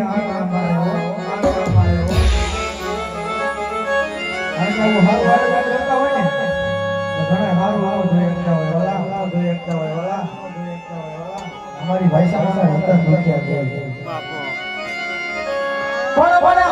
આ આ ઘણા હારું હારું જોઈ શકતા હોય હારું જોઈ હોય ઓલા અમારી ભાઈ સાથે રતન દુનિયા છે. પણ મને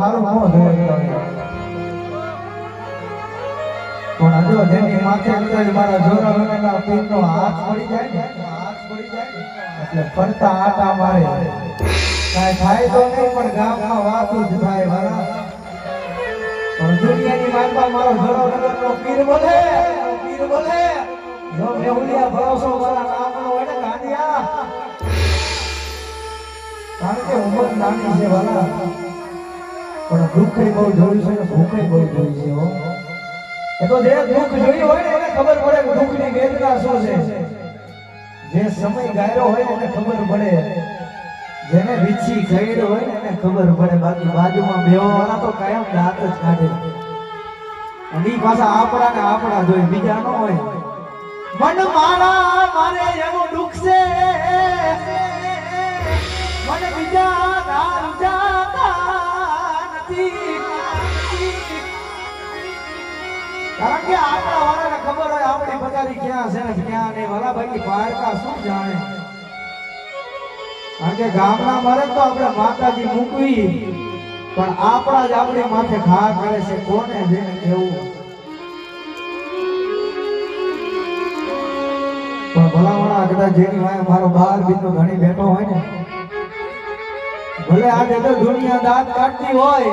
હારું ન જોઈએ પણ હજુ જેની માથે અંદર મારા જોરા વગરના પીરનો હાથ પડી જાય હાથ પડી જાય એટલે ફરતા આટા મારે. કાંઈ પણ ગામમાં વાતું જ થાય વાલા પણ દુનિયાની મારો જોરો નગરનો પીર બોલે પીર બોલે. જો મેહુલિયા ભરોસો મારા કારણ કે ઉમર નાની છે વાલા પણ દુઃખ બહુ જોયું છે સુખ બહુ જોઈ છે, હો. એ તો જે દુઃખ જોયું હોય ને એને ખબર પડે કે દુઃખની વેદના શું છે. જે સમય ગાયરો હોય એને ખબર પડે. જેને વીછી ગયેલો હોય ને એને ખબર પડે. બાકી બાજુમાં બેવાવાળા તો કાયમ દાંત જ કાઢે. અને પાછા આપણા ને આપણા જોઈ, બીજા નો હોય. મન મારા, મારે એવું દુઃખ છે. મને બીજા ગામ કારણ કે આપણા વાળાને ખબર હોય આપણી પગારી ક્યાં છે ને ક્યાં નહીં વાલા ભાઈ પારકા શું જાણે. કારણ કે ગામના મરે તો આપણે માતાજી મૂકવી. પણ આપણા જ આપણી માથે ઘા કરે છે, કોને જેને કેવું પણ ભલામણા કદાચ જેની વાય મારો બાર બીજો ઘણી બેઠો હોય ને. ભલે આજે તો દુનિયા દાંત કાઢતી હોય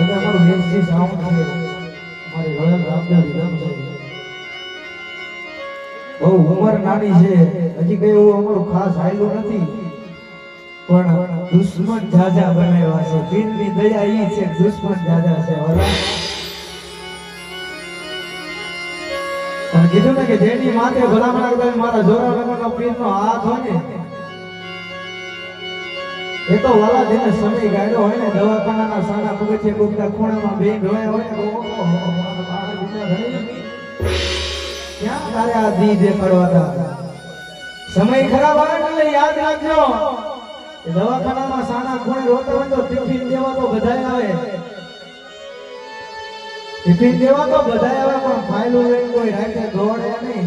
એટલે અમારું દેશજી સાઉન્ડ છે, મારી રોયલ રામદેવ રિધમ છે. બહુ ઉંમર નાની છે, હજી કઈ એવું અમારું ખાસ આયલું નથી. પણ દુશ્મન જાજા બનાવ્યા છે પીરની દયા ઈ છે, દુશ્મન જાજા છે વલા કીધું ને કે જેની માથે ભલામણ કરતા મારા જોરા વગરનો પીરનો હાથ હોય ને એ તો વાલા જેને સમય ગાડ્યો હોય ને, દવાખાનાના સાડા પગથિયે કોકના ખૂણામાં બે રોયા હોય ને. ક્યાં તારે આ દી કરવાના સમય ખરાબ આવે એટલે યાદ રાખજો. દવાખાનામાં સાના ખૂણે રોતો હોય તો ટિફિન દેવા તો બધાય આવે. ટિફિન દેવા તો બધાય આવે, પણ ફાઇલો લઈને કોઈ રાખે દોડે નહીં.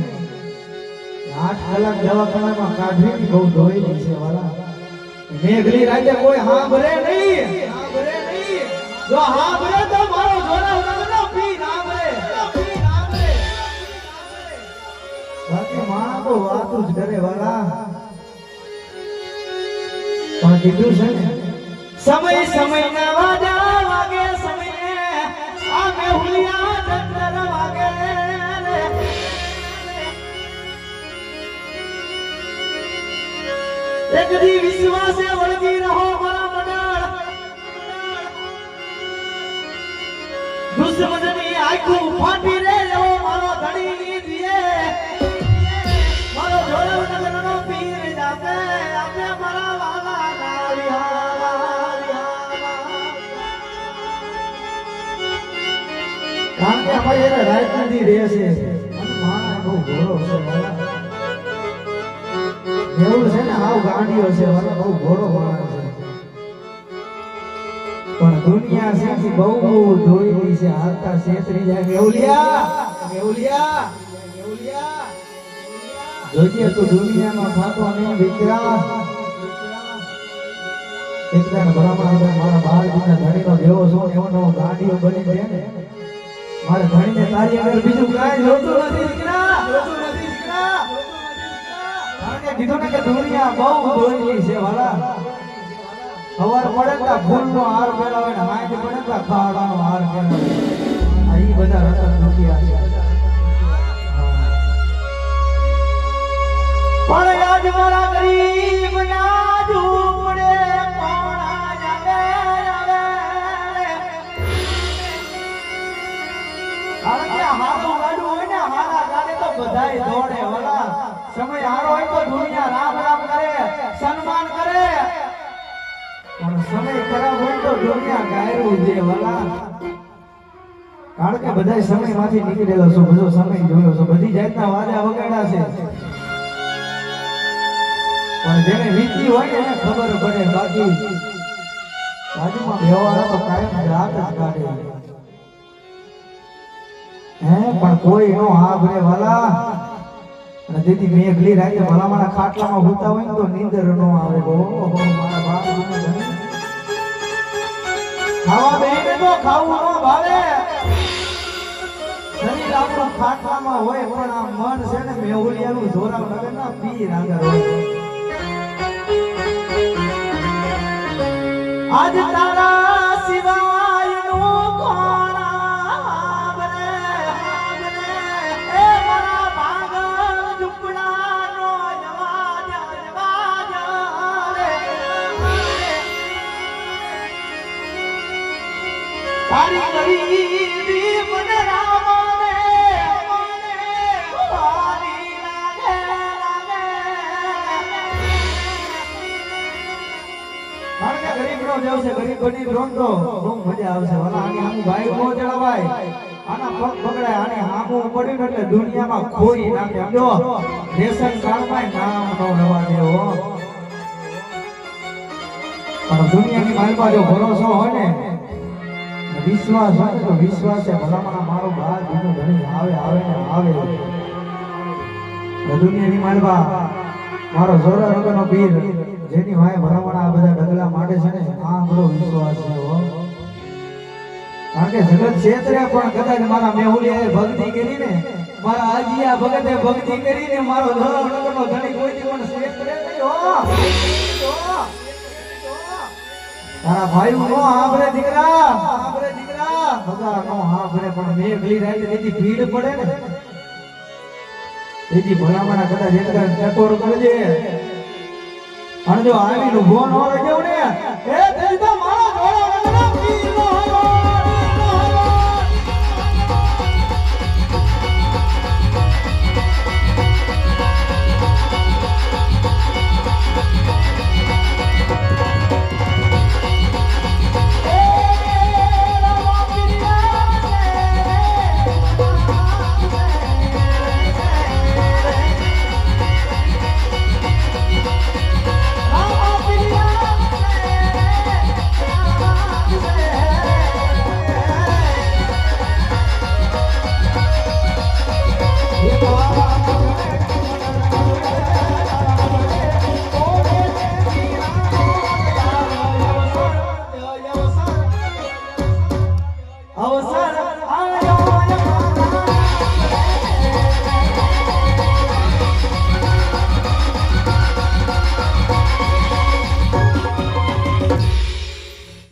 આઠ કલાક દવાખાનામાં કાઢવી બહુ ધોઈ છે વાલા મેઘલી રાતે કોઈ હા ભરે નહીં. જો હાંભળે તો મારો બાકી છે સમય સમય ના વાજા એક વિશ્વાસે વળગી રહો મારા મંડળ દુશ્મનની આખું ફાટી રે લો મારો ધણી દિયે મારો જોડવનગરનો પીર જાતે, આપે મારા વાલા કારણ કે અમારી રાત નથી રહે છે. અને મારા બહુ ઘોડો છે. વાલા. એવું છે ને, આવ ગાંડીઓ છે, મને બહુ ઘોડો માણસ છે. પણ દુનિયા છે બહુ બહુ ધોઈ છે, હાલતા છેતરી જાય મેવલિયા મેવલિયા મેવલિયા જોજે તું દુનિયામાં થાતો નહીં વિકરા એકદમ બરાબર આપણે મારા બાળ બીજા ધણીનો જેવો છો એવો નવો ગાંડીઓ બની છે ને. મારે ધણીને તારી આગળ બીજું કાંઈ જોતું નથી, દીકરા. કીધું ને કે દુનિયા બહુ દોરી છે, વાલા. સવાર પડે તો ફૂલનો હાર પહેરાવે ને હાંજ પડે તો ખાડાનો હાર પહેરાવે આ બધા રતન દુખિયા છે. પણ આજ મારા ગરીબ ના ઝૂંપડે કારણ કે હાથું ગાડું હોય ને હારા ગાડે તો બધાય દોડે. સમય હારો હોય તો દુનિયા રામ રામ કરે, સન્માન કરે. પણ સમય ખરાબ હોય તો દુનિયા ગાયરું દે વાલા. કારણ કે બધાય સમયમાંથી નીકળેલો છો, બધો સમય જોયો છો, બધી જાતના વાદા વગાડ્યા છે. પણ જેને વીતી હોય એને ખબર પડે, બાકી બાજુમાં વ્યવહાર તો કાયમ રાત જ કાઢે. હે, પણ કોઈ નો હાભરે, વાલા. અને મેં મેઘલી રાતે ભલામાના ખાટલામાં હોતા હોય ને તો નીંદર નો આવે. ઓ મારા બાપ ખાવા બેહીને તો ખાવું નો ભાવે. ખાટલામાં હોય, પણ આ મન છે ને મેહુલિયાનું જોરાવ નગર ના પીર આગળ હોય. આજ તારા સિવાયનું તારી ગરીબી મને રામને, તારી લાગે, લાગે. ગરીબ નો દેવ છે ગરીબ બની રોન તો બહુ મજા આવશે વાલા આની આમ ભાઈ નો જળવાય. આના પગ પકડાય આને હામું પડ્યું એટલે દુનિયામાં ખોઈ નાખે સમજો. રેશન કાર્ડમાં નામ નો રવા દેવો. દુનિયાની માલમાં જો ભરોસો હોય ને વિશ્વાસ હોય તો વિશ્વાસ છે ભલામણ મારો બાર બીજો ધણી આવે આવે ને આવે. દુનિયાની માલમાં મારો જોરા વગરનો પીર, જેની વાય ભલામણ આ બધા ડગલા માટે છે ને, આ બધો વિશ્વાસ છે હો. કારણ કે જગત ક્ષેત્રે પણ કદાચ મારા મેહુલિયાએ ભક્તિ કરી ને મારા આજીયા ભગતે ભક્તિ કરીને મારો જોરા વગરનો ધણી કોઈથી પણ ક્ષેત્રે નહીં, હો. તારા ભાઈ નો હાંભરે દીકરા. હાંભરે દીકરા બધા નો હાંભરે પણ મેઘલી રાતે તેથી ભીડ પડે ને. તેથી ભલામણા કદાચ એક ટકોર કરજે. અને જો આવીને ઊભો ન રહી જાવ ને. એ તેથી તો